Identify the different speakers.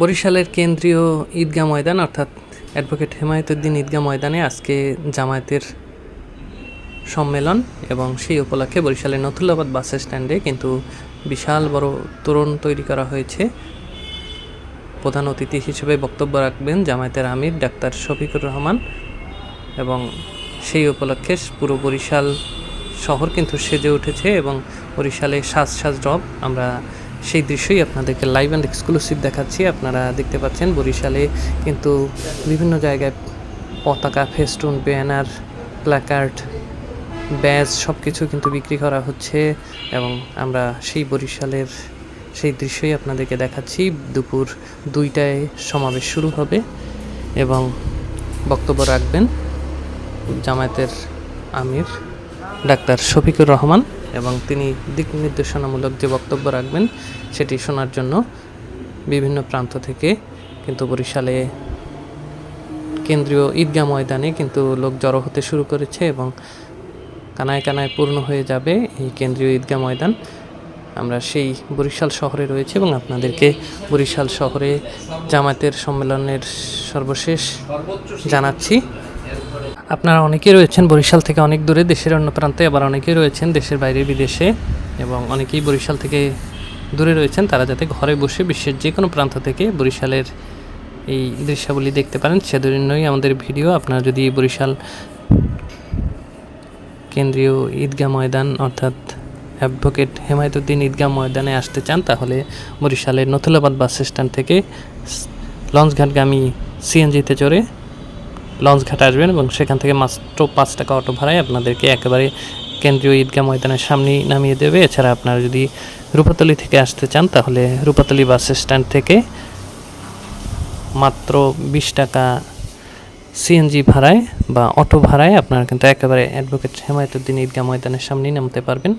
Speaker 1: বরিশালের কেন্দ্রীয় ঈদগাহ ময়দান, অর্থাৎ অ্যাডভোকেট হেমায়তুদ্দিন ঈদগাহ ময়দানে আজকে জামায়াতের সম্মেলন এবং সেই উপলক্ষে বরিশালের নথুল্লাবাদ বাস স্ট্যান্ডে কিন্তু বিশাল বড় তোরণ তৈরি করা হয়েছে। প্রধান অতিথি হিসেবে বক্তব্য রাখবেন জামায়াতের আমির ডাক্তার শফিকুর রহমান এবং সেই উপলক্ষে পুরো বরিশাল শহর কিন্তু সেজে উঠেছে এবং বরিশালে সাজ সাজ রব। আমরা সেই দৃশ্যই আপনাদেরকে লাইভ অ্যান্ড এক্সক্লুসিভ দেখাচ্ছি। আপনারা দেখতে পাচ্ছেন বরিশালে কিন্তু বিভিন্ন জায়গায় পতাকা ফেস্টুন ব্যানার প্ল্যাকার্ড ব্যাজ সব কিছু কিন্তু বিক্রি করা হচ্ছে এবং আমরা সেই বরিশালের সেই দৃশ্যই আপনাদেরকে দেখাচ্ছি। দুপুর দুইটায় সমাবেশ শুরু হবে এবং বক্তব্য রাখবেন জামায়াতের আমির ডাক্তার শফিকুর রহমান। এবং তিনি দিক নির্দেশনামূলক যে বক্তব্য রাখবেন, সেটি শোনার জন্য বিভিন্ন প্রান্ত থেকে কিন্তু বরিশালে কেন্দ্রীয় ঈদগাহ ময়দানে কিন্তু লোক জড়ো হতে শুরু করেছে এবং কানায় কানায় পূর্ণ হয়ে যাবে এই কেন্দ্রীয় ঈদগাহ ময়দান। আমরা সেই বরিশাল শহরে রয়েছে এবং আপনাদেরকে বরিশাল শহরে জামায়াতের সম্মেলনের সর্বশেষ জানাচ্ছি। আপনারা অনেকেই রয়েছেন বরিশাল থেকে অনেক দূরে, দেশের অন্য প্রান্তে, আবার অনেকেই রয়েছেন দেশের বাইরে বিদেশে, এবং অনেকেই বরিশাল থেকে দূরে রয়েছেন। তারা যাতে ঘরে বসে বিশ্বের যে কোনো প্রান্ত থেকে বরিশালের এই দৃশ্যাবলী দেখতে পারেন। সেজন্যই আমাদের ভিডিও। আপনারা যদি বরিশাল কেন্দ্রীয় ঈদগাহ ময়দান, অর্থাৎ অ্যাডভোকেট হেমায়তুদ্দিন ঈদগাহ ময়দানে আসতে চান, তাহলে বরিশালের নথুলাবাদ বাস স্ট্যান্ড থেকে লঞ্চঘাটগামী সিএনজিতে চড়ে লঞ্চঘাট আসবেন এবং সেখান থেকে মাত্র পাঁচ টাকা অটো ভাড়ায় আপনাদেরকে একেবারে কেন্দ্রীয় ঈদগাহ ময়দানের সামনেই নামিয়ে দেবে। এছাড়া আপনারা যদি রূপাতলি থেকে আসতে চান, তাহলে রূপাতলি বাস স্ট্যান্ড থেকে মাত্র বিশ টাকা সিএনজি ভাড়ায় বা অটো ভাড়ায় আপনারা কিন্তু একেবারে অ্যাডভোকেট হেমায়তুদ্দিন ঈদগাহ ময়দানের সামনেই নামতে পারবেন।